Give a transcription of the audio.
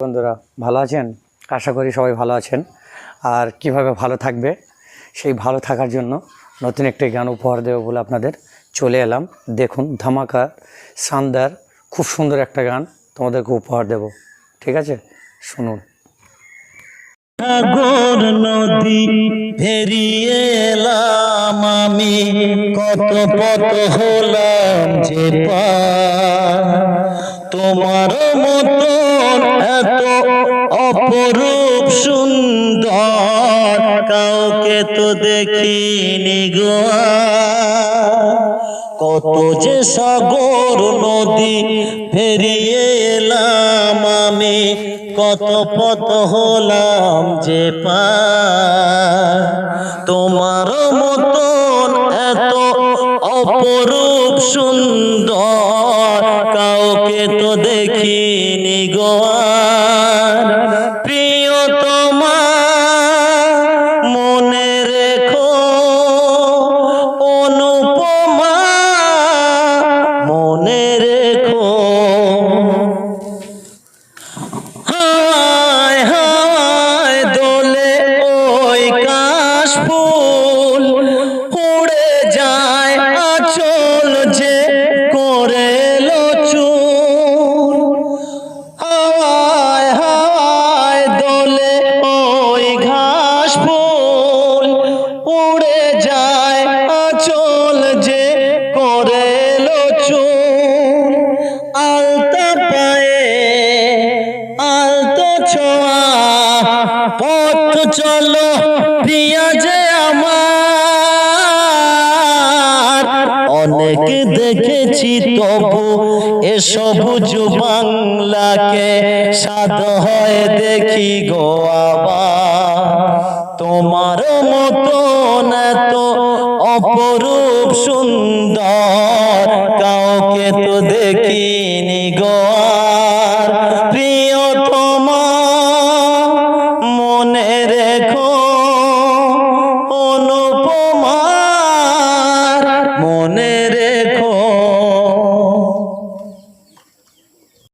বন্ধুরা, ভালো আছেন? আশা করি সবাই ভালো আছেন। আর কীভাবে ভালো থাকবে? সেই ভালো থাকার জন্য নতুন একটি গান উপহার দেবো বলে আপনাদের চলে এলাম। দেখুন, ধামাকা শানদার, খুব সুন্দর একটা গান তোমাদেরকে উপহার দেব। ঠিক আছে? শুনুন। সাগর নদী পেরিয়ে এলাম আমি, কত পথ হলাম যে পার। তোমার মতন এত অপরূপ সুন্দর, কাউকে তো দেখিনি গো আর। কত যে সাগর নদী ফেরিয়ে এলাম আমি, কত পথ হলাম যে পা তোমার মতন এত অপরূপ সুন্দর পথ চলো, প্রিয়া যে আমার। অনেক দেখেছি তবু এ সবুজ বাংলাকে সাদ হয় দেখি গো আবার। তোমার মতন এত অপরূপ tere